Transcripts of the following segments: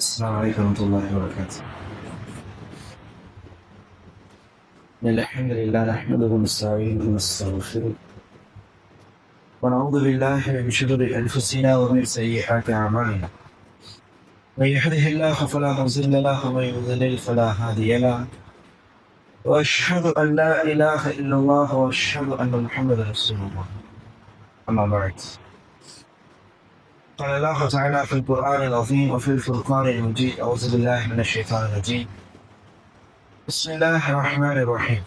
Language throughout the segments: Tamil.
السلام عليكم ورحمة الله وبركاته. الحمد لله نحمده ونستعينه ونستغفره. ونعوذ بالله من شرور أنفسنا ومن سيئات أعمالنا. من يهده الله فلا مضل له ومن يضلل فلا هادي له. وأشهد أن لا إله إلا الله وأشهد أن محمدا رسول الله. أما بعد. قال الله تعالى في القرآن العظيم وفي الفرقان المجيد. أعوذ بالله من الشيطان الرجيم. بسم الله الرحمن الرحيم.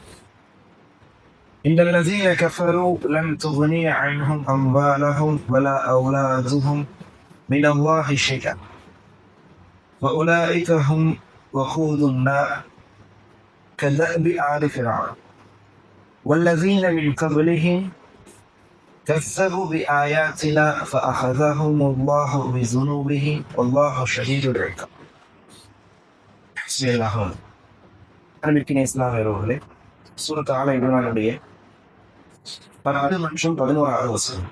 إن الذين كفروا لن تغني عنهم أموالهم ولا أولادهم من الله شيئا. وأولئك هم وقود النار كدأب آل فرعون. والذين من قبلهم كذبوا بآياتنا فأخذهم الله بذنوبهم والله شديد العقاب بسم الله அன்பிற்கின இஸ்லாம் அவர்களே சூரத் ஆல இப்ரானுடைய பன்னெண்டு மற்றும் பதினோராவது வசனம்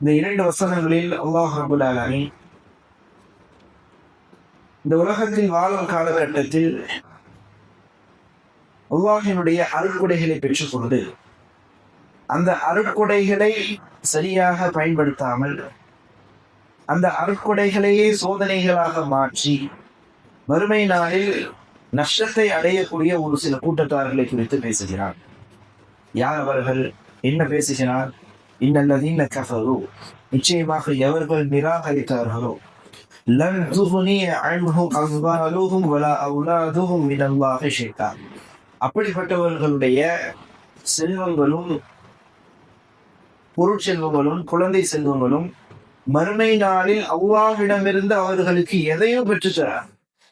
இந்த இரண்டு வசனங்களில் அல்லாஹ் ரபுல் ஆலமீன் இந்த உலகத்தில் வாழும் காலகட்டத்தில் அல்லாஹினுடைய அருட்கொடைகளை பெற்றுக்கொண்டு அந்த அருட்கொடைகளை சரியாக பயன்படுத்தாமல் அந்த அருட்கொடைகளையே சோதனைகளாக மாற்றி வறுமை நாளில் நஷ்டத்தை அடையக்கூடிய ஒரு சில கூட்டத்தார்களை குறித்து பேசுகிறார். யார் அவர்கள்? என்ன பேசுகிறார்? இன்னல்லதீன கஃபரு. நிச்சயமாக எவர்கள் நிராகரித்தார்களோ? லன் துஃபுனி அன்ஹும் அஸ்வாலுஹும் வலா அதுவும் மினல்லாஹி ஷைத்தான் அப்படிப்பட்டவர்களுடைய செல்வங்களும் பொருட்செல்வங்களும் குழந்தை செல்வங்களும் மறுமை நாளில் அவ்வாவிடமிருந்து அவர்களுக்கு எதையும் பெற்றுத்தரார்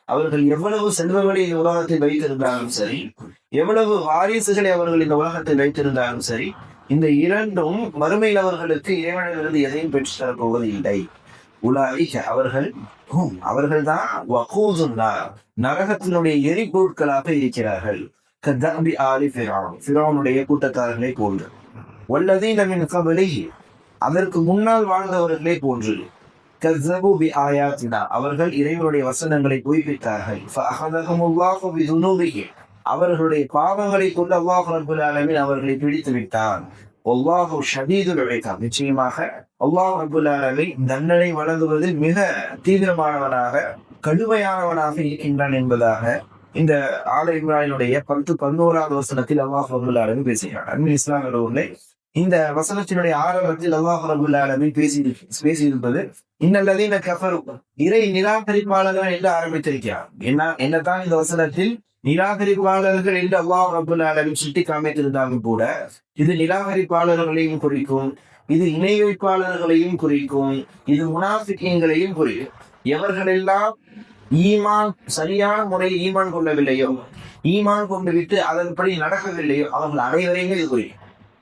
அவர்கள் எவ்வளவு செல்வங்களை இந்த உலகத்தில் வைத்திருந்தாலும் சரி எவ்வளவு வாரிசுகளை அவர்கள் இந்த உலகத்தில் வைத்திருந்தாலும் சரி இந்த இரண்டும் மறுமையில் அவர்களுக்கு இறைவனிலிருந்து எதையும் பெற்றுத்தரப் போவது இல்லை உலாவிக அவர்கள் அவர்கள் தான் வகூதுல்லா நரகத்தினுடைய எரிபொருட்களாக இருக்கிறார்கள். கதாபி ஆலி ஃபிரௌன். ஃபிரானுடைய கூட்டத்தார்களை போன்று. வல்லதீன மின் கபலிஹி. அதற்கு முன்னால் வாழ்ந்தவர்களே போன்று. கசபு பி ஆயாத்தினா. அவர்கள் இறைவனுடைய வசனங்களை பொய்ப்பித்தார்கள். ஃபஅஹதஹுமுல்லாஹு பிதுனூபிஹி அவர்களுடைய பாவங்களை கொண்டு அல்லாஹ் ரப்பல் ஆலமீன் அவர்களை பிடித்து விட்டான். அல்லாஹு ஷதீது இகாப் நிச்சயமாக அல்லாஹ் ரப்பல் ஆலமின் தண்டனை வழங்குவதில் மிக தீவிரமானவனாக கடுமையானவனாக இருக்கின்றான் என்பதாக இந்த ஆல இம்ரானினுடைய பத்து பதினோராவது வசனத்தில் அல்லாஹ் ரபுல் பேசுகிறார் பேசுகிறார் இஸ்லாம் இஸ்லாமிய இந்த வசனத்தினுடைய ஆரம்பத்தில் அல்லாஹ் ரபுல் பேசி பேசியிருப்பது இன்னல்லதீன கஃபரு இறை நிராகரிப்பாளர்கள் என்று ஆரம்பித்திருக்கிறார். என்ன என்னதான் இந்த வசனத்தில் நிராகரிப்பாளர்கள் என்று அல்லாஹ் ரபுல் ஆலமி சுட்டி காமித்திருந்தாலும் கூட இது நிராகரிப்பாளர்களையும் குறிக்கும் இது இணை வைப்பாளர்களையும் குறிக்கும் இது முனாஃபிக்கங்களையும் குறிக்கும். எவர்களெல்லாம் ஈமான் சரியான முறையில் ஈமான் கொள்ளவில்லையோ ஈமான் கொண்டு விட்டு அதன்படி நடக்கவில்லையோ அவர்கள் அனைவரையுமே இது புரியும்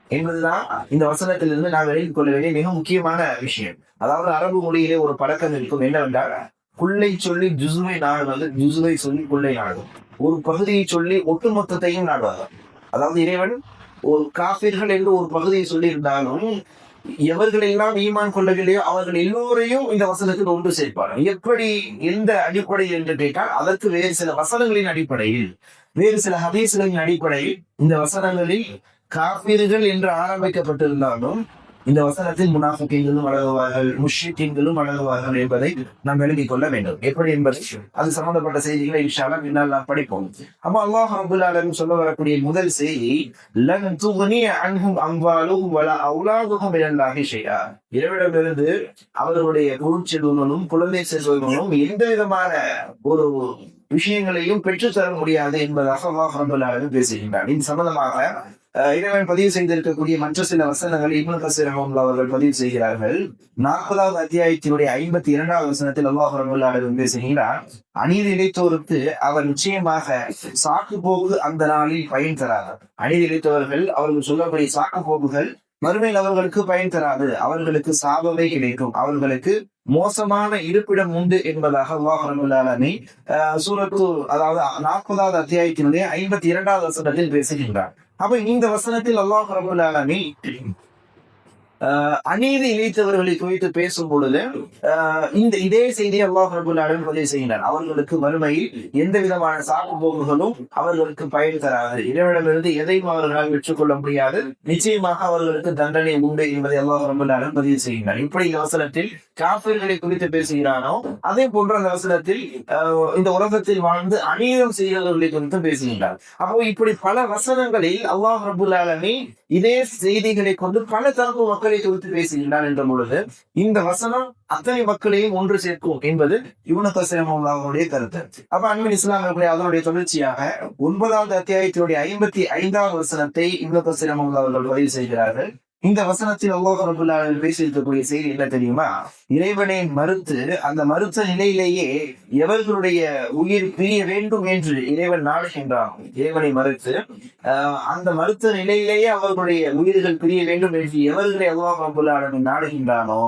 என்பதுதான் இந்த வசனத்திலிருந்து நாம் விலகிக் கொள்ள வேண்டிய மிக முக்கியமான விஷயம். அதாவது அரபு மொழியிலே ஒரு பழக்கம் இருக்கும் என்னவென்றால் குள்ளை சொல்லி ஜுசுவை நாடுவது ஜுசுவை சொல்லி குள்ளை நாடும் ஒரு பகுதியை சொல்லி ஒட்டுமொத்தத்தையும் நாடுவார்கள் அதாவது இறைவன் ஒரு காஃபிர்கள் என்று ஒரு பகுதியை சொல்லி இருந்தாலும் எவர்களெல்லாம் ஈமான் கொள்ளவில்லையோ அவர்கள் எல்லோரையும் இந்த வசனத்தில் ஒன்று சேர்ப்பார் எப்படி எந்த அடிப்படையில் என்று கேட்டால் அதற்கு வேறு சில வசனங்களின் அடிப்படையில் வேறு சில ஹதீசுகளின் அடிப்படையில் இந்த வசனங்களில் காப்பீர்கள் என்று ஆரம்பிக்கப்பட்டிருந்தாலும் இந்த வசனத்தில் முனாஃபிக்கீங்களும் அழகுவார்கள் முஷிக்கீங்களும் அழகுவார்கள் என்பதை நாம் விளங்கிக் கொள்ள வேண்டும். எப்படி என்பதை? அது சம்பந்தப்பட்ட செய்திகளை இன்ஷாலா பின்னால் நாம் படிப்போம். அப்ப அல்லாஹ் அபுல் ஆலம் சொல்ல வரக்கூடிய முதல் செய்தி லன் துகுனி அன்ஹும் அம்பாலும் வலா அவுலாதுஹும் இழந்தாகி செய்யா இரவிடமிருந்து அவர்களுடைய பொருட்செல்வங்களும் குழந்தை செல்வங்களும் எந்த விதமான ஒரு விஷயங்களையும் பெற்றுத்தர முடியாது என்பதாக அல்லாஹ் அபுல் ஆலம் பேசுகின்றார் இது சம்பந்தமாக இறைவன் பதிவு செய்திருக்கக்கூடிய மற்ற சில வசனங்கள் இப்னு கசீர் அவர்கள் பதிவு செய்கிறார்கள். நாற்பதாவது அத்தியாயத்தினுடைய ஐம்பத்தி இரண்டாவது வசனத்தில் அல்லாஹ் ரபுல் பேசுகிறார் அநீதி இழைத்தோருக்கு அவர் நிச்சயமாக சாக்கு போக்கு அந்த நாளில் பயன் தரார் அநீதி இழைத்தவர்கள் அவர்கள் சொல்லக்கூடிய சாக்கு போக்குகள் மறுமையில் அவர்களுக்கு பயன் தராது. அவர்களுக்கு சாபமே கிடைக்கும். அவர்களுக்கு மோசமான இருப்பிடம் உண்டு என்பதாக அல்லாஹ் ரபுல் சூரத்து அதாவது நாற்பதாவது அத்தியாயத்தினுடைய ஐம்பத்தி இரண்டாவது வசனத்தில் பேசுகின்றார். அப்ப இந்த வசனத்தில் அல்லாஹ் ரபுல் ஆலமி அநீதி இழைத்தவர்களை குறித்து பேசும் பொழுது இந்த இதே செய்தியை அல்லாஹ் ரபுல் பதிவு செய்கிறார் அவர்களுக்கு மறுமையில் எந்த விதமான சாப்பு போக்குகளும் அவர்களுக்கு பயன் தராது. இறைவனிடமிருந்து எதையும் அவர்களால் பெற்றுக்கொள்ள முடியாது. நிச்சயமாக அவர்களுக்கு தண்டனை உண்டு என்பதை அல்லாஹ் ரபுல் ஆலமீன் பதிவு செய்கிறார் இப்படி இந்த காப்பீர்களை காபிர்களை குறித்து பேசுகிறானோ அதே போன்ற அந்த அவசரத்தில் ஆஹ் இந்த உலகத்தில் வாழ்ந்து அநீதம் செய்கிறவர்களை குறித்து பேசுகின்றார். அப்போ இப்படி பல வசனங்களில் அல்லாஹ் ரபுல் ஆலமீன் இதே செய்திகளை கொண்டு பல தரப்பு மக்களை குறித்து பேசுகின்றார் என்ற பொழுது இந்த வசனம் அத்தனை மக்களையும் ஒன்று சேர்க்கும் என்பது இவனு அவருடைய கருத்து. அப்ப அன்பின் இஸ்லாம் அதனுடைய தொடர்ச்சியாக ஒன்பதாவது அத்தியாயத்தினுடைய ஐம்பத்தி ஐந்தாவது வசனத்தை இவனு கசரம் அவர்கள் பதிவு செய்கிறார்கள். இந்த வசனத்தில் அல்லாஹ் ரபுல்லா பேசியிருக்கக்கூடிய செய்தி என்ன தெரியுமா? இறைவனை மறுத்து அந்த மறுத்த நிலையிலேயே எவர்களுடைய உயிர் பிரிய வேண்டும் என்று இறைவன் நாடுகின்றான். இறைவனை மறுத்து அந்த மறுத்த நிலையிலேயே அவர்களுடைய உயிர்கள் பிரிய வேண்டும் என்று எவர்களை அல்லாஹ் ரபுல்லாலமி நாடுகின்றானோ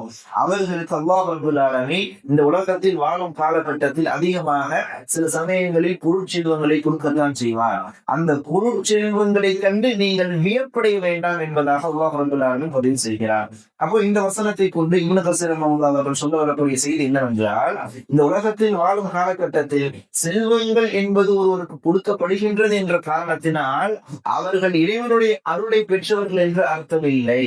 அவர்களுக்கு அல்லாஹ் ரபுல்லாலமி இந்த உலகத்தில் வாழும் காலகட்டத்தில் அதிகமாக சில சமயங்களில் பொருட்செல்வங்களை கொடுக்கத்தான் செய்வார். அந்த பொருட்செல்வங்களை கண்டு நீங்கள் வியப்படைய வேண்டாம் என்பதாக அல்லாஹ் ரபுல்லாலமி பதிவு செய்கிறார். அப்போ இந்த வசனத்தை கொண்டு இம்னு கசிரம் அவர்கள் சொல்ல வரக்கூடிய செய்தி என்னவென்றால் இந்த உலகத்தில் வாழும் காலகட்டத்தில் செல்வங்கள் என்பது ஒருவருக்கு கொடுக்கப்படுகின்றது என்ற காரணத்தினால் அவர்கள் இறைவனுடைய அருளை பெற்றவர்கள் என்று அர்த்தம் இல்லை.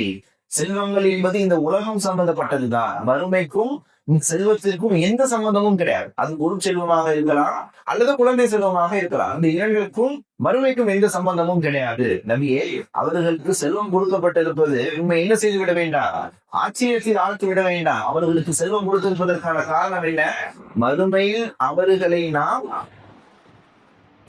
செல்வங்கள் என்பது இந்த உலகம் சம்பந்தப்பட்டதுதான். வறுமைக்கும் செல்வத்திற்கும் எந்த சம்பந்தமும் கிடையாது. அது குரு செல்வமாக இருக்கலாம் அல்லது குழந்தை செல்வமாக இருக்கலாம். இந்த இரண்டுக்கும் மறுமைக்கும் எந்த சம்பந்தமும் கிடையாது. நபியே அவர்களுக்கு செல்வம் கொடுக்கப்பட்டிருப்பது உண்மை என்ன செய்து விட வேண்டாம்? ஆச்சரியத்தில் ஆழ்த்து விட வேண்டாம். அவர்களுக்கு செல்வம் கொடுத்திருப்பதற்கான காரணம் என்ன? மறுமையில் அவர்களை நாம்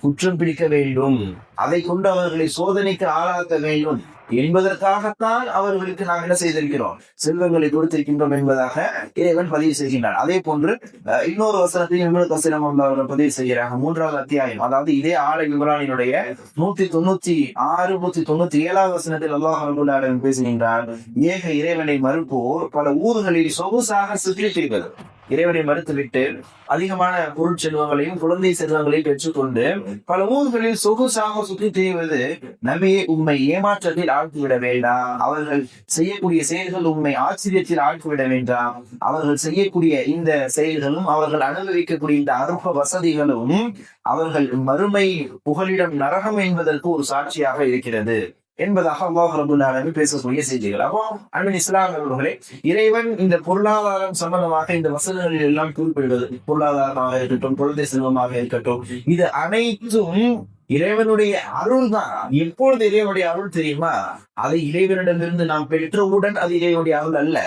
குற்றம் பிடிக்க வேண்டும். அதை கொண்டு அவர்களை சோதனைக்கு ஆளாக்க வேண்டும். என்பதற்காகத்தான் அவர்களுக்கு நாம் என்ன செய்திருக்கிறோம்? செல்வங்களை கொடுத்திருக்கின்றோம் என்பதாக இறைவன் பதிவு செய்கின்றார் அதே போன்று இன்னொரு வசனத்தையும் இன்னொரு வசனம் அவர்கள் பதிவு செய்கிறாங்க மூன்றாவது அத்தியாயம். அதாவது இதே ஆலை விவரானினுடைய நூத்தி தொண்ணூத்தி ஆறு நூத்தி தொண்ணூத்தி ஏழாவது வசனத்தில் அல்லாஹ் ரபுல் பேசுகின்றார் ஏக இறைவனை மறுப்போர் பல ஊர்களில் சொகுசாக சுற்றி செய்வது இறைவனை மறுத்துவிட்டு அதிகமான பொருட்செல்வங்களையும் குழந்தை செல்வங்களையும் பெற்றுக்கொண்டு பல ஊர்களில் சொகுசாக சுற்றி திரிவது நம்மையே உண்மை. ஏமாற்றத்தில் ஆழ்த்திவிட வேண்டாம். அவர்கள் செய்யக்கூடிய செயல்கள் உண்மை. ஆச்சரியத்தில் ஆழ்த்திவிட வேண்டாம். அவர்கள் செய்யக்கூடிய இந்த செயல்களும் அவர்கள் அனுபவிக்கக்கூடிய இந்த அற்ப வசதிகளும் அவர்கள் மறுமை புகலிடம் நரகம் என்பதற்கு ஒரு சாட்சியாக இருக்கிறது. என்பதாக அல்லாஹ் ரபுல் பேசக்கூடிய செய்திகள். அப்போ அன்பின் இஸ்லாம் அவர்களே இறைவன் இந்த பொருளாதாரம் சம்பந்தமாக இந்த வசதிகளில் எல்லாம் குறிப்பிடுவது பொருளாதாரமாக இருக்கட்டும் குழந்தை செல்வமாக இருக்கட்டும் இது அனைத்தும் இறைவனுடைய அருள் தான். எப்பொழுது இறைவனுடைய அருள் தெரியுமா? அதை இறைவனிடமிருந்து நாம் பெற்றவுடன் அது இறைவனுடைய அருள் அல்ல.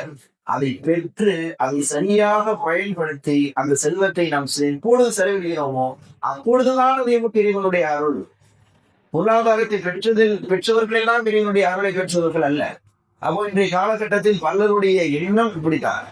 அதை பெற்று அதை சரியாக பயன்படுத்தி அந்த செல்வத்தை நாம் எப்பொழுது செலவிடுகிறோமோ அப்பொழுதுதான் அது எமக்கு இறைவனுடைய அருள். பொருளாதாரத்தை பெற்றதில் பெற்றவர்களெல்லாம் இறைவனுடைய அருளை பெற்றவர்கள் அல்ல. அப்போ இன்றைய காலகட்டத்தில் பலருடைய எண்ணம் இப்படித்தான்.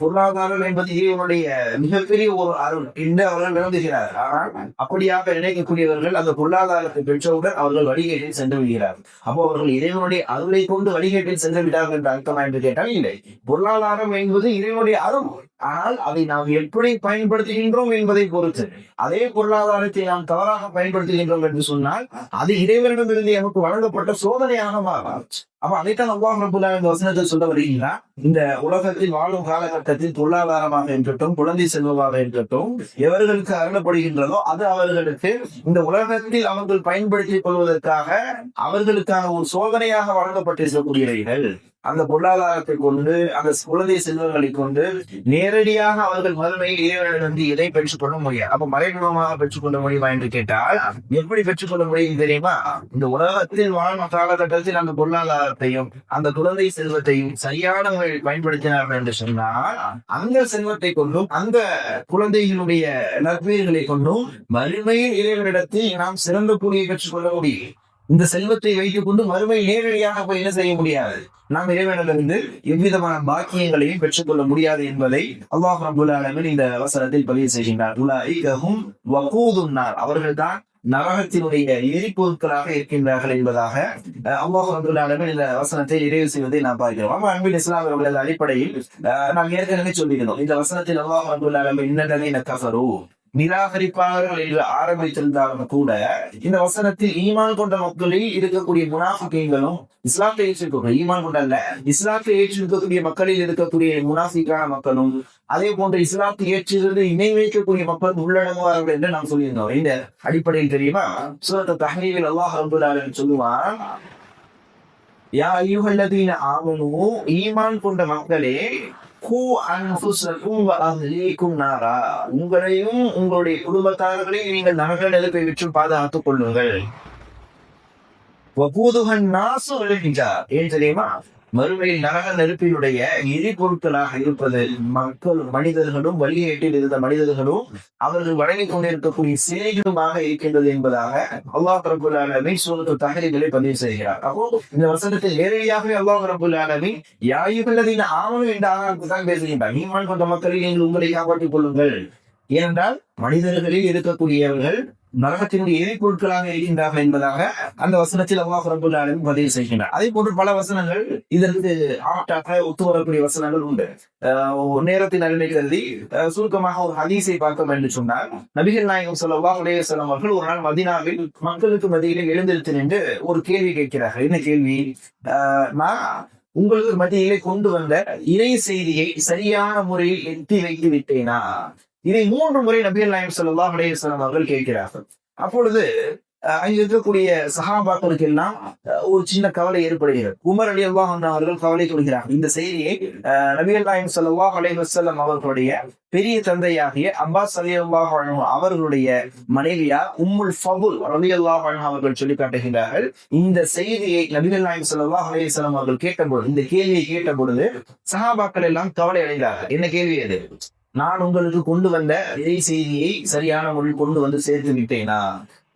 பொருளாதாரம் என்பது இறைவனுடைய மிகப்பெரிய ஒரு அருள் என்று அவர்கள் விரும்புகிறார் ஆனால் அப்படியாக நினைக்கக்கூடியவர்கள் அந்த பொருளாதாரத்தை பெற்றவுடன் அவர்கள் வழிகேட்டில் சென்று விடுகிறார்கள். அப்போ அவர்கள் இறைவனுடைய அருளை கொண்டு வழிகேட்டில் சென்று விட்டார்கள் என்ற அர்த்தமா என்று கேட்டால் இல்லை. பொருளாதாரம் என்பது இறைவனுடைய அருள். ஆனால் அதை நாம் எப்படி பயன்படுத்துகின்றோம் என்பதை பொறுத்து அதே பொருளாதாரத்தை நாம் தவறாக பயன்படுத்துகின்றோம் என்று சொன்னால் அது இறைவனிடமிருந்து நமக்கு வழங்கப்பட்ட சோதனையாக மாறாச்சு அப்ப அதைத்தான் அல்லாஹ் ரபுல்லா இந்த வசனத்தில் சொல்ல வருகிறார் இந்த உலகத்தில் வாழும் காலகட்டத்தில் பொருளாதாரமாக இருக்கட்டும் குழந்தை செல்வமாக இருக்கட்டும் எவர்களுக்கு அருளப்படுகின்றதோ அது அவர்களுக்கு இந்த உலகத்தில் அவர்கள் பயன்படுத்திக் கொள்வதற்காக அவர்களுக்கான ஒரு சோதனையாக வழங்கப்பட்டிருக்கக்கூடியவைகள் அந்த பொருளாதாரத்தை கொண்டு அந்த குழந்தை செல்வங்களை கொண்டு நேரடியாக அவர்கள் முதன்மையில் இறைவனிடம் வந்து இதை பெற்றுக்கொள்ள முடியாது அப்ப மறைமுகமாக பெற்றுக்கொள்ள முடியுமா என்று கேட்டால் எப்படி பெற்றுக்கொள்ள முடியும் தெரியுமா? இந்த உலகத்தில் வாழும் காலகட்டத்தில் அந்த பொருளாதாரத்தையும் அந்த குழந்தை செல்வத்தையும் சரியான முறையில் பயன்படுத்தினார்கள் என்று சொன்னால் அந்த செல்வத்தை கொண்டும் அந்த குழந்தைகளுடைய நற்பெயர்களை கொண்டும் மறுமையில் இறைவனிடத்தில் நாம் சிறந்த கூலியை பெற்றுக்கொள்ள முடியும். இந்த செல்வத்தை வைத்துக் கொண்டு மறுமை நேரடியாக போய் என்ன செய்ய முடியாது? நாம் இறைவனிலிருந்து எவ்விதமான பாக்கியங்களையும் பெற்றுக்கொள்ள முடியாது என்பதை அல்லாஹ் ரபுல் ஆலமீன் இந்த அவசரத்தில் பதிவு செய்கின்றார். அவர்கள்தான் நரகத்தினுடைய எரிபொருட்களாக இருக்கின்றார்கள் என்பதாக அஹ், அல்லாஹ் அப்துல்லா ஆலமீன் இந்த வசனத்தை நிறைவு செய்வதை நாம் பார்க்கிறோம். ஆமா, அன்பின் இஸ்லாம் அவர்களது அடிப்படையில் அஹ், நாம் ஏற்கனவே சொல்லியிருந்தோம். இந்த வசனத்தில் அல்லாஹ் அப்துல்லா ஆலமீன் இன்னதனை நிராகரிப்பாளர்கள் ஆரம்பித்திருந்தாலும் கூட இந்த வசனத்தில் ஈமான் கொண்ட மக்களில் இருக்கக்கூடிய முனாஃபிகளும் இஸ்லாத்தை ஏற்றிருக்கக்கூடிய ஈமான் கொண்ட அல்ல இஸ்லாத்தை ஏற்றிருக்கக்கூடிய மக்களில் இருக்கக்கூடிய முனாஃபிக்கான மக்களும் அதே போன்று இஸ்லாத்தை ஏற்றிருந்து இணை வைக்கக்கூடிய மக்கள் உள்ளடங்குவார்கள் என்று நாம் சொல்லியிருந்தோம். இந்த அடிப்படையில் தெரியுமா? சுரத்த தகவல் அல்லாஹ் ரபுல் சொல்லுவான் யா ஐயுஹல்லதீன ஆவனும் ஈமான் கொண்ட மக்களே கூ அன்ஃபுஸக்கும் அஹ்லீக்கும் நாரா. உங்களையும் உங்களுடைய குடும்பத்தார்களையும் நீங்கள் நரக நெருப்பை விற்று பாதுகாத்துக் கொள்ளுங்கள். வகூதுகன் நாசு விளைகின்றார் ஏன் தெரியுமா? மறுமையில் நரக நெருப்பினுடைய எரிபொருட்களாக இருப்பது மக்கள் மனிதர்களும் வழியேட்டில் இருந்த மனிதர்களும் அவர்கள் வழங்கிக் கொண்டிருக்கக்கூடிய சிலைகளுமாக இருக்கின்றது என்பதாக அல்லாஹ் ரபுல் ஆலமின் சூரத்து தகவல்களை பதிவு செய்கிறார். அப்போ இந்த வசனத்தில் நேரடியாகவே அல்லாஹ் ரபுல் ஆலமின் யாயுள்ளதின் ஆவணம் என்ற ஆதாரத்தை தான் பேசுகின்றார். நீமான் கொண்ட மக்களை நீங்கள் உங்களை காப்பாற்றிக் கொள்ளுங்கள். ஏனென்றால் மனிதர்களில் இருக்கக்கூடியவர்கள் நரகத்தினுடைய எரிபொருட்களாக இருக்கின்றார்கள் என்பதாக அந்த வசனத்தில் அல்லாஹ் ரபுல் ஆலமின் பதிவு செய்கின்றார். அதே போன்று பல வசனங்கள் இதற்கு ஆப்டாக ஒத்து வரக்கூடிய வசனங்கள் உண்டு. ஒரு நேரத்தின் அருமை கருதி சுருக்கமாக ஒரு ஹதீஸை பார்க்கும் என்று சொன்னால் நபிகள் நாயகம் சொல்லவா அலைஹி வஸல்லம் அவர்கள் ஒரு நாள் மதீனாவில் மக்களுக்கு மத்தியிலே எழுந்திருத்து நின்று ஒரு கேள்வி கேட்கிறார்கள். என்ன கேள்வி? நான் உங்களுக்கு மத்தியிலே கொண்டு வந்த இறை செய்தியை சரியான முறையில் எட்டி வைத்து விட்டேனா? இதை மூன்று முறை நபியல் நாயம் ஸல்லல்லாஹு அலைஹி வஸல்லம் அவர்கள் கேட்கிறார்கள். அப்பொழுது அஹ், இருக்கக்கூடிய சகாபாக்களுக்கு எல்லாம் ஒரு சின்ன கவலை ஏற்படுகிறது. உமர் அலி அல்லாஹ் அவர்கள் கவலை கொள்கிறார்கள் இந்த செய்தியை அஹ், நபிகள் நாயகம் ஸல்லல்லாஹு அலைஹி வஸல்லம் அவர்களுடைய பெரிய தந்தையாகிய அப்பாஸ் அலி அல்லாஹ் அவர்களுடைய மனைவியா உம்முல் ஃபபுல் அலி அல்லாஹ் அவர்கள் சொல்லி காட்டுகின்றார்கள் இந்த செய்தியை நபிகள் நாயகம் ஸல்லல்லாஹு அலைஹி வஸல்லம் அவர்கள் கேட்டபொழுது இந்த கேள்வியை கேட்டபொழுது சஹாபாக்கள் எல்லாம் கவலை அடைகிறார்கள். என்ன கேள்வி அது? நான் உங்களுக்கு கொண்டு வந்த இறை செய்தியை சரியான முறையில் கொண்டு வந்து சேர்த்து விட்டேனா?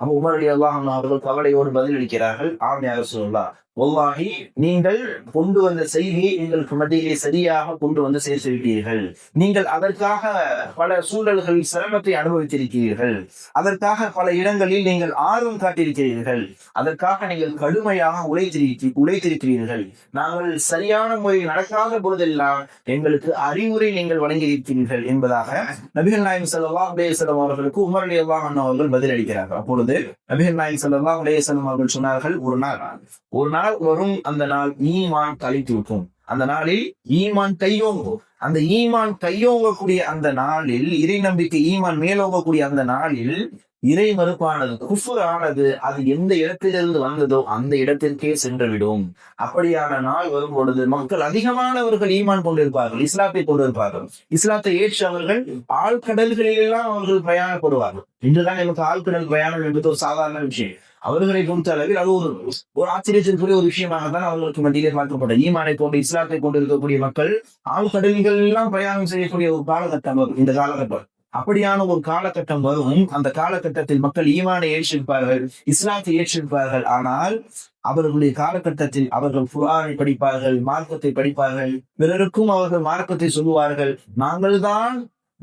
அப்ப உமர் அலி அல்லாஹ் அவர்கள் கவலையோடு பதிலளிக்கிறார்கள். ஆம் யார் சொல்லலாம் ஒல்லாகி நீங்கள் கொண்டு வந்த செய்தியை எங்களுக்கு மத்தியிலே சரியாக கொண்டு வந்து சேர்த்து விட்டீர்கள் நீங்கள் அதற்காக பல சூழல்கள் சிரமத்தை அனுபவித்திருக்கிறீர்கள். அதற்காக பல இடங்களில் நீங்கள் ஆர்வம் காட்டியிருக்கிறீர்கள். அதற்காக நீங்கள் கடுமையாக உழைத்திருக்கி உழைத்திருக்கிறீர்கள். நாங்கள் சரியான முறையில் நடக்காத பொழுதெல்லாம் எங்களுக்கு அறிவுரை நீங்கள் வழங்கியிருக்கிறீர்கள் என்பதாக நபிகள் நாயம் ஸல்லல்லாஹு அலைஹி அவர்களுக்கு உமர் அலி அல்லாஹ் அவர்கள் பதிலளிக்கிறார்கள். அப்பொழுது நபிகள் நாயம் ஸல்லல்லாஹு அலைஹி அவர்கள் சொன்னார்கள் ஒரு நாள் ஒரு நாள் வரும் அந்த நாள் ஈமான் விட்டோம் அந்த நாளில் ஈமான் கையோங்கும். அந்த ஈமான் கையோங்கக்கூடிய அந்த நாளில் இறை நம்பிக்கை ஈமான் மேலோங்கக்கூடிய அந்த நாளில் இறை மறுப்பானது குஃபுர் ஆனது அது எந்த இடத்திலிருந்து வந்ததோ அந்த இடத்திற்கே சென்றுவிடும். அப்படியான நாள் வரும் பொழுது மக்கள் அதிகமானவர்கள் ஈமான் கொண்டிருப்பார்கள் இஸ்லாத்தை கொண்டிருப்பார்கள். இஸ்லாத்தை ஏற்று அவர்கள் ஆழ்கடல்களிலெல்லாம் அவர்கள் பிரயாணப்படுவார்கள். இன்றுதான் எனக்கு ஆழ்கடல் பிரயாணம் என்பது ஒரு சாதாரண விஷயம். அவர்களை பொறுத்த அளவில் அது ஒரு ஒரு ஆச்சரியத்திற்குரிய ஒரு விஷயமாகத்தான் அவர்களுக்கு மத்தியிலே பார்க்கப்பட்டது. ஈமானை போன்ற இஸ்லாத்தை கொண்டு இருக்கக்கூடிய மக்கள் ஆழ்கடல்கள் எல்லாம் பிரயாணம் செய்யக்கூடிய ஒரு காலகட்டம் வரும் இந்த காலகட்டம். அப்படியான ஒரு காலகட்டம் வரும். அந்த காலகட்டத்தில் மக்கள் ஈமானை ஏற்றிருப்பார்கள் இஸ்லாத்தை ஏற்றிருப்பார்கள். ஆனால் அவர்களுடைய காலகட்டத்தில் அவர்கள் குர்ஆனை படிப்பார்கள் மார்க்கத்தை படிப்பார்கள் பிறருக்கும் அவர்கள் மார்க்கத்தை சொல்லுவார்கள். நாங்கள்தான்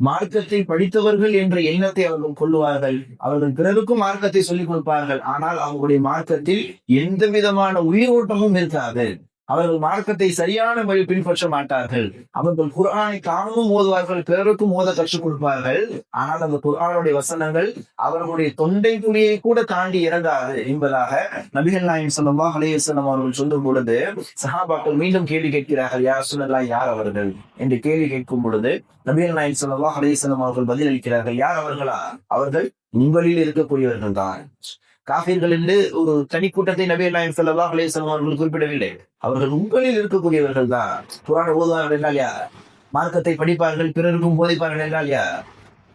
மார்க்கத்தை படித்தவர்கள் என்ற எண்ணத்தை அவர்கள் கொள்ளுவார்கள். அவர்கள் பிறருக்கும் மார்க்கத்தை சொல்லிக் கொடுப்பார்கள். ஆனால் அவர்களுடைய மார்க்கத்தில் எந்த விதமான உயிரோட்டமும் இருக்காது. அவர்கள் மார்க்கத்தை சரியான முறையில் பின்பற்ற மாட்டார்கள். அவர்கள் குரானை தானும் ஓதுவார்கள் பிறருக்கும் ஓத கற்றுக் கொடுப்பார்கள். ஆனால் அந்த குரானுடைய வசனங்கள் அவர்களுடைய தொண்டை துணியை கூட தாண்டி இறங்காது என்பதாக நபிகள் நாயம் ஸல்லல்லாஹு ஹலேசனம் அவர்கள் சொல்லும் பொழுது சஹாபாக்கள் மீண்டும் கேள்வி கேட்கிறார்கள் யார் சொல்லலாம் யார் அவர்கள்? என்று கேள்வி கேட்கும் பொழுது நபிகள் நாயம் ஸல்லல்லாஹு ஹலேசனம் அவர்கள் பதிலளிக்கிறார்கள் யார் அவர்களா? அவர்கள் உங்களில் இருக்கக்கூடியவர்கள் தான். காஃபிர்கள் என்று ஒரு தனி கூட்டத்தை நபி நாயம் ஸல்லல்லாஹு அவர்கள் குறிப்பிடவில்லை. அவர்கள் உங்களில் இருக்கக்கூடியவர்கள் தான். புராண ஓதுவார்கள் என்றால் யார் மார்க்கத்தை படிப்பார்கள் பிறருக்கும் போதைப்பார்கள் என்றால் யார்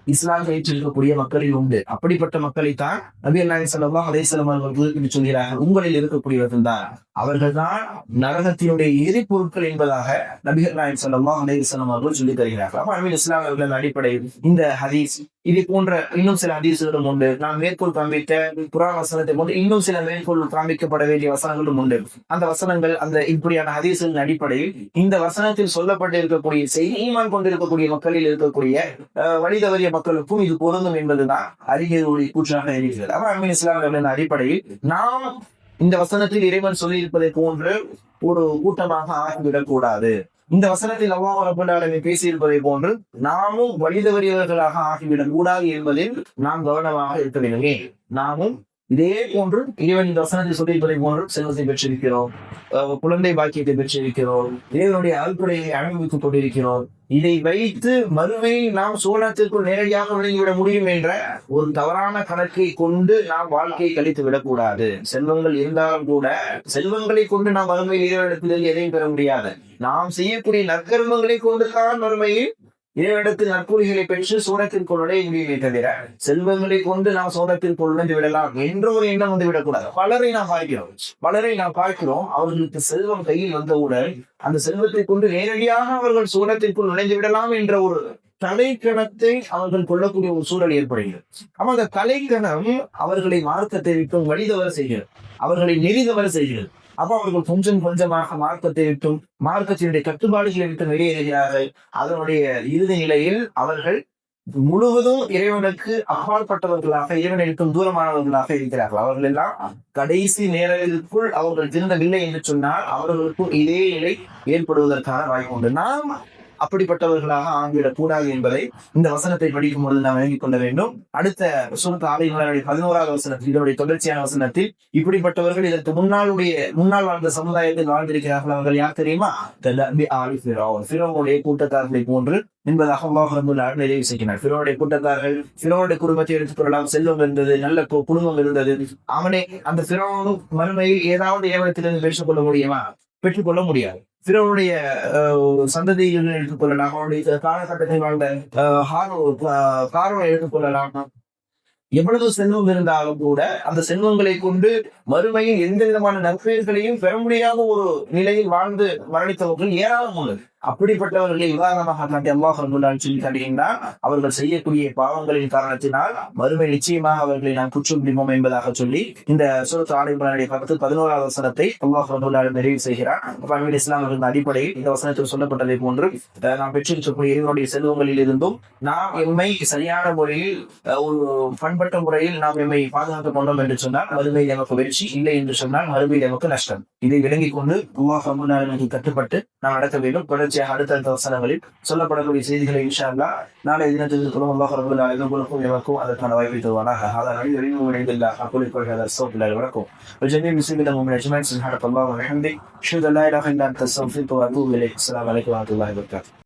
இஸ்லாம் ஏற்றிருக்கக்கூடிய மக்களில் உண்டு. அப்படிப்பட்ட மக்களை தான் நபி நாயம் ஸல்லல்லாஹு அலைஹி வஸல்லம் அவர்கள் குறிப்பிட்டு சொல்கிறார்கள். உங்களில் இருக்கக்கூடியவர்கள் தான். அவர்கள் தான் நரகத்தினுடைய எரிபொருட்கள் என்பதாக நபிகள் நாயம் ஸல்லல்லாஹு அலைஹி அவர்கள் சொல்லி தருகிறார்கள். அப்ப அமீன் இஸ்லாம் அவர்களின் அடிப்படையில் இந்த ஹதீஸ் இது போன்ற இன்னும் சில அதிசயங்களும் உண்டு. நான் மேற்கோள் காண்பித்த புறா வசனத்தை போன்று இன்னும் சில மேற்கோள் காண்பிக்கப்பட வேண்டிய வசனங்களும் உண்டு. அந்த வசனங்கள் அந்த இப்படியான அதிசயங்களின் அடிப்படையில் இந்த வசனத்தில் சொல்லப்பட்டு இருக்கக்கூடிய செய்தி ஈமான் கொண்டிருக்கக்கூடிய மக்களில் இருக்கக்கூடிய அஹ், வழி தவறிய மக்களுக்கும் இது பொருந்தும் என்பதுதான் அறிஞர்களுடைய கூற்றாக இருக்கிறது. அவர் அமீன் இஸ்லாம் அடிப்படையில் நாம் இந்த வசனத்தில் இறைவன் சொல்லியிருப்பதை போன்று ஒரு கூட்டமாக ஆகிவிடக் கூடாது இந்த வசனத்தில் அல்லாஹ் ரப்பல் பேசியிருப்பதை போன்று நாமும் வழிதவறியவர்களாக ஆகிவிடக் கூடாது என்பதில் நாம் கவனமாக இருக்க வேண்டுமே. நாமும் இதே போன்று இறைவன் இந்த வசனத்தை சொல்லியிருப்பதை போன்று செல்வத்தை பெற்றிருக்கிறோம். குழந்தை பாக்கியத்தை பெற்றிருக்கிறோம். இறைவனுடைய அல்குடையை அனுபவித்துக் கொண்டிருக்கிறோம். இதை வைத்து மறுமை நாம் சூழத்திற்குள் நேரடியாக விளங்கிவிட முடியும் என்ற ஒரு தவறான கணக்கை கொண்டு நாம் வாழ்க்கையை கழித்து விடக்கூடாது. செல்வங்கள் இருந்தாலும் கூட செல்வங்களை கொண்டு நாம் மறுமையில் இறைவனிடத்தில் எதையும் பெற முடியாது. நாம் செய்யக்கூடிய நற்கர்மங்களை கொண்டுதான் மறுமையில் இறைவனிடத்தில் நற்கூலிகளை பெற்று சூரத்திற்குள் நுழைய முடியுமே தவிர செல்வங்களை கொண்டு நாம் சூரத்திற்குள் நுழைந்து விடலாம் என்ற ஒரு எண்ணம் வந்து விடக்கூடாது. பலரை நாம் பார்க்கிறோம். பலரை நாம் பார்க்கிறோம். அவர்களுக்கு செல்வம் கையில் வந்தவுடன் அந்த செல்வத்தை கொண்டு நேரடியாக அவர்கள் சூரத்திற்குள் நுழைந்து விடலாம் என்ற ஒரு தலைக்கணத்தை அவர்கள் கொள்ளக்கூடிய ஒரு சூழல் ஏற்படுகிறது. அப்ப அந்த தலைக்கணம் அவர்களை மார்க்கத்தை விட்டும் வழிதவர செய்கிறது. அவர்களை நெறிதவர செய்கிறது. அப்ப அவர்கள் கொஞ்சம் கொஞ்சமாக மார்க்கத்தை விட்டும் மார்க்கத்தினுடைய கட்டுப்பாடுகளை விட்டு வெளியேறுகிறார்கள் அதனுடைய இறுதி நிலையில் அவர்கள் முழுவதும் இறைவனுக்கு அப்பாற்பட்டவர்களாக இறைவனுக்கும் தூரமானவர்களாக இருக்கிறார்கள். அவர்கள் எல்லாம் கடைசி நேரத்திற்குள் அவர்கள் திருந்தவில்லை என்று சொன்னால் அவர்களுக்கும் இதே நிலை ஏற்படுவதற்கான வாய்ப்பு உண்டு. நாம் அப்படிப்பட்டவர்களாக ஆகிவிடக் கூடாது என்பதை இந்த வசனத்தை படிக்கும் பொழுது நாம் விளங்கிக் கொள்ள வேண்டும். அடுத்த சுரத்து ஆலயங்களுடைய பதினோராவது வசனத்தில் இதனுடைய தொடர்ச்சியான வசனத்தில் இப்படிப்பட்டவர்கள் இதற்கு முன்னாளுடைய முன்னால் வாழ்ந்த சமுதாயத்தில் வாழ்ந்திருக்கிறார்கள் அவர்கள் யார் தெரியுமா? பிறவுடைய கூட்டத்தார்களை போன்று என்பதாக அல்லாஹ் நிறைவு செய்கிறார். பிறோடைய கூட்டத்தார்கள் பிறோடைய குடும்பத்தை எடுத்துக் கொள்ளலாம். செல்வம் இருந்தது நல்ல குடும்பம் இருந்தது. அவனை அந்த பிறவனும் மறுமையில் ஏதாவது ஏவனத்திலிருந்து பேசிக்கொள்ள முடியுமா? பெற்றுக்கொள்ள முடியாது. பிறருடைய சந்ததிகள் எடுத்துக்கொள்ளலாம் அவனுடைய காலகட்டத்தில் வாழ்ந்த அஹ், எடுத்துக்கொள்ளலாம் எவ்வளவு செல்வம் இருந்தாலும் கூட அந்த செல்வங்களை கொண்டு மறுமையில் எந்த விதமான நற்பெயர்களையும் பெற முடியாத ஒரு நிலையில் வாழ்ந்து மரணித்தவர்கள் ஏராளம் உள்ளது அப்படிப்பட்டவர்களை உதாரணமாக காட்டி அல்லாஹ் ரபுல்லான் சொல்லி காட்டுகின்றான் அவர்கள் செய்யக்கூடிய பாவங்களின் காரணத்தினால் மறுமை நிச்சயமாக அவர்களை நாம் குற்றம் பிடிப்போம் என்பதாக சொல்லி இந்த சுரத் ஆடைபலனுடைய பத்து பதினோராவது வசனத்தை அல்லாஹ் ரபுல்லால் நிறைவு செய்கிறார் பல்வேறு இஸ்லாமர்களின் அடிப்படையில் இந்த வசனத்தில் சொல்லப்பட்டதை போன்று நாம் பெற்றிருக்கக்கூடிய இவருடைய செல்வங்களில் இருந்தும் நாம் எம்மை சரியான முறையில் ஒரு பண்பட்ட முறையில் நாம் எம்மை பாதுகாத்துக் கொண்டோம் என்று சொன்னால் மறுமை நமக்கு வெற்றி இல்லை என்று சொன்னால் மறுமை நமக்கு நஷ்டம். இதை விளங்கிக் கொண்டு அல்லாஹ் ரபுல்லால் கட்டுப்பட்டு நாம் நடக்க வேண்டும். தொடர்ச்சியாக அடுத்தடுத்த வசனங்களில் சொல்லப்படக்கூடிய செய்திகளை இன்ஷால்லா நாளை தினத்திற்கு தொழுவல்லாஹ் ரபுல் அலுவலுக்கும் எவருக்கும் அதற்கான வாய்ப்பை தருவானாக. அதனால் வெளியும் இணைந்தில்லா வபரகாத்துஹு